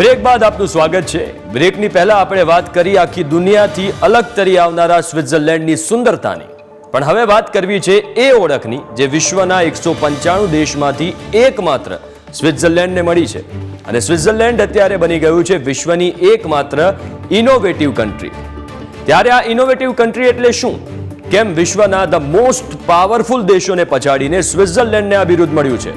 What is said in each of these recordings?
Break બાદ આપનું સ્વાગત છે. બ્રેકની પહેલા આપણે વાત કરી આખી દુનિયાથી અલગ તરી આવનારા સ્વિટ્ઝરલેન્ડની સુંદરતાની. પણ હવે વાત કરવી છે એ ઓળખની, જે વિશ્વના એકસો પંચાણું દેશમાંથી એકમાત્ર સ્વિટ્ઝરલેન્ડને મળી છે. અને સ્વિટ્ઝરલેન્ડ અત્યારે બની ગયું છે વિશ્વની એકમાત્ર ઇનોવેટિવ કન્ટ્રી ત્યારે આ ઇનોવેટિવ કન્ટ્રી એટલે શું? કેમ વિશ્વના ધ મોસ્ટ પાવરફુલ દેશોને પછાડીને સ્વિટ્ઝરલેન્ડને આ બિરુદ મળ્યું છે?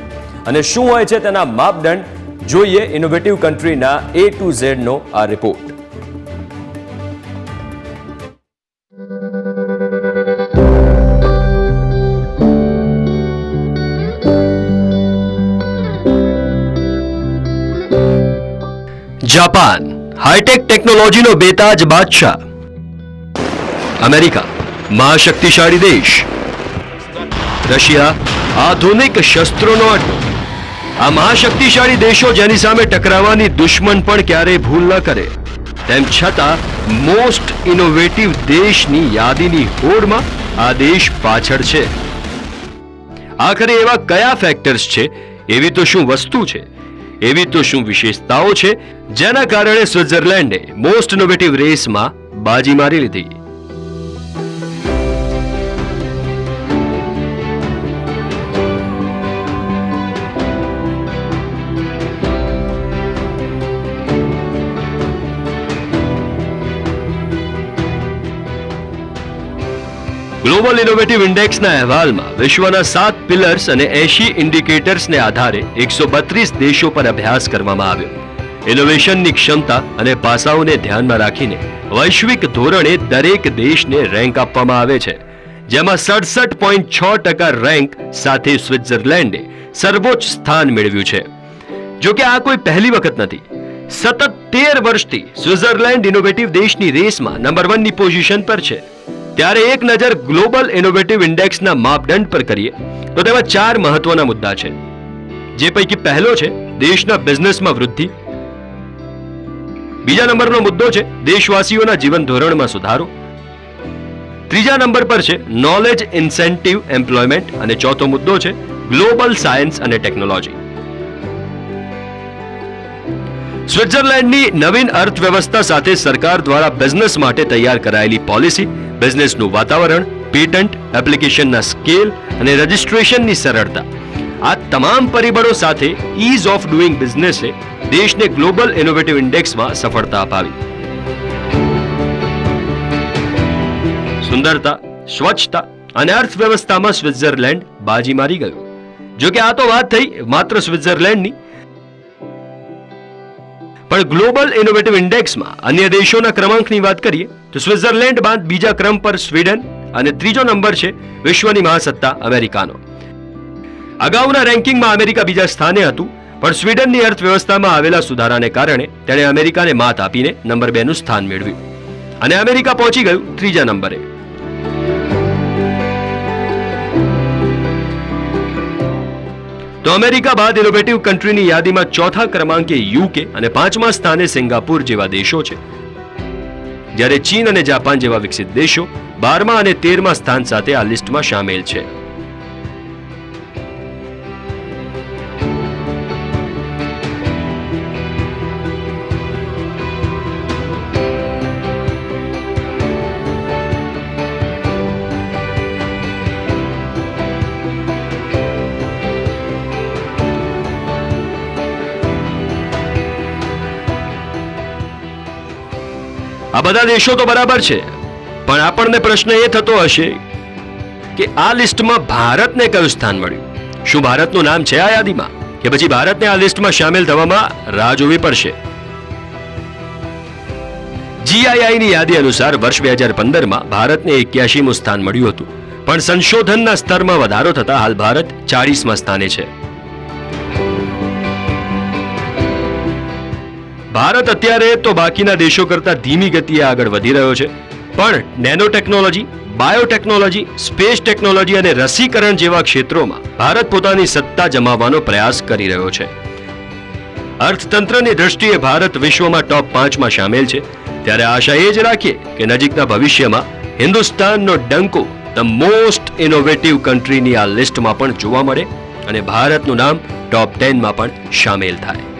અને શું હોય છે તેના માપદંડ? જોઈએ ઇનોવેટિવ કન્ટ્રીના એ ટુ ઝેડનો આ રિપોર્ટ જાપાન હાઈટેક ટેકનોલોજીનો બેતાજ બાદશાહ અમેરિકા મહાશક્તિશાળી દેશ રશિયા આધુનિક શસ્ત્રોનો અડ્ડો આ મહાશક્તિશાળી દેશો જેની સામે ટકરાવવાની દુશ્મન પણ ક્યારેય ભૂલ ન કરે. તેમ છતાં મોસ્ટ ઇનોવેટિવ દેશની યાદીની હોડમાં આ દેશ પાછળ છે. આખરે એવા કયા ફેક્ટર્સ છે? એવી તો શું વસ્તુ છે? એવી તો શું વિશેષતાઓ છે? જેના કારણે સ્વિટ્ઝરલેન્ડે મોસ્ટ ઇનોવેટિવ રેસમાં બાજી મારી લીધી. ગ્લોબલ ઇનોવેટિવ ઇન્ડેક્સના અહેવાલમાં વિશ્વના સાત પિલર્સ અને એશી ઇન્ડિકેટર્સને આધારે એકસો બત્રીસ દેશો પર અભ્યાસ કરવામાં આવ્યો. ઇનોવેશનની ક્ષમતા અને પાસાઓને ધ્યાનમાં રાખીને વૈશ્વિક ધોરણે દરેક દેશને રેન્ક આપવામાં આવે છે. જેમાં સડસઠ પોઈન્ટ છ ટકા રેન્ક સાથે સ્વિટ્ઝરલેન્ડે સર્વોચ્ચ સ્થાન મેળવ્યું છે. જો કે આ કોઈ પહેલી વખત નથી. સતત તેર વર્ષથી સ્વિટ્ઝરલેન્ડ ઇનોવેટિવ દેશની રેસમાં નંબર વનની પોઝિશન પર છે. ત્યારે એક નજર ગ્લોબલ ઇનોવેટિવ ઇન્ડેક્સના માપદંડ પર કરીએ, તો તેમાં ચાર મહત્વના મુદ્દા છે. જે પૈકી પહેલો છે, દેશના બિઝનેસમાં વૃદ્ધિ. બીજા નંબરનો મુદ્દો છે, દેશવાસીઓના જીવન ધોરણમાં સુધારો. ત્રીજા નંબર પર છે નોલેજ ઇન્સેન્ટિવ એમ્પ્લોયમેન્ટ અને ચોથો મુદ્દો છે ગ્લોબલ સાયન્સ અને ટેકનોલોજી સ્વિટ્ઝરલેન્ડની નવીન અર્થવ્યવસ્થા સાથે સરકાર દ્વારા બિઝનેસ માટે તૈયાર કરાયેલી પોલિસી બિઝનેસનું વાતાવરણ પેટન્ટ એપ્લિકેશનના સ્કેલ અને રજિસ્ટ્રેશનની સરળતા. આ તમામ પરિબળો સાથે ઇઝ ઓફ ડુઈંગ બિઝનેસે દેશને ગ્લોબલ ઇનોવેટિવ ઇન્ડેક્સમાં સફળતા અપાવી. સુંદરતા, સ્વચ્છતા અને અર્થવ્યવસ્થામાં સ્વિટ્ઝરલેન્ડ બાજી મારી ગયું. જોકે આ તો વાત થઈ માત્ર સ્વિટ્ઝરલેન્ડની પણ ગ્લોબલ ઇનોવેટિવ ઇન્ડેક્સમાં અન્ય દેશોના ક્રમાંકની વાત કરીએ, તો સ્વિટ્ઝરલેન્ડ બાદ બીજા ક્રમ પર સ્વીડન અને ત્રીજો નંબર છે વિશ્વની મહાસત્તા અમેરિકાનો. અગાઉના રેન્કિંગમાં અમેરિકા બીજા સ્થાને હતું, પણ સ્વીડનની અર્થવ્યવસ્થામાં આવેલા સુધારાને કારણે તેણે અમેરિકાને માત આપીને નંબર બેનું સ્થાન મેળવ્યું. અને અમેરિકા પહોંચી ગયું ત્રીજા નંબરે. તો અમેરિકા બાદ ઇનોવેટિવ કન્ટ્રીની યાદીમાં ચોથા ક્રમાંકે યુકે અને પાંચમા સ્થાને સિંગાપુર જેવા દેશો છે. જ્યારે ચીન અને જાપાન જેવા વિકસિત દેશો બારમા અને તેરમા સ્થાન સાથે આ લિસ્ટમાં સામેલ છે. આ બધા દેશો તો બરાબર છે. પણ આપણને પ્રશ્ન એ થતો હશે કે આ લિસ્ટમાં ભારતને કયું સ્થાન મળ્યું? શું ભારતનું નામ છે આ યાદીમાં? કે પછી ભારતને આ લિસ્ટમાં સામેલ થવામાં રાહ જોવી પડશે? જીઆઈઆઈની યાદી અનુસાર વર્ષ બે હજાર પંદરમાં ભારતને એક્યાસીમું સ્થાન મળ્યું હતું. પણ સંશોધનના સ્તરમાં વધારો થતાં હાલ ભારત ચાળીસમાં સ્થાને છે. ભારત અત્યારે તો બાકીના દેશો કરતા ધીમી ગતિએ આગળ વધી રહ્યો છે. પણ nano technology biotechnology, space technology અને રસીકરણ જેવા ક્ષેત્રોમાં ભારત પોતાની સત્તા જમાવવાનો પ્રયાસ કરી રહ્યો છે. અર્થતંત્રની દ્રષ્ટિએ ભારત વિશ્વમાં ટોપ પાંચમાં સામેલ છે. ત્યારે આશા એ જ રાખીએ કે નજીકના ભવિષ્યમાં હિન્દુસ્તાનનો ડંકો ધ મોસ્ટ ઇનોવેટિવ કન્ટ્રીની આ લિસ્ટમાં પણ જોવા મળે અને ભારતનું નામ ટોપ ટેનમાં પણ સામેલ થાય.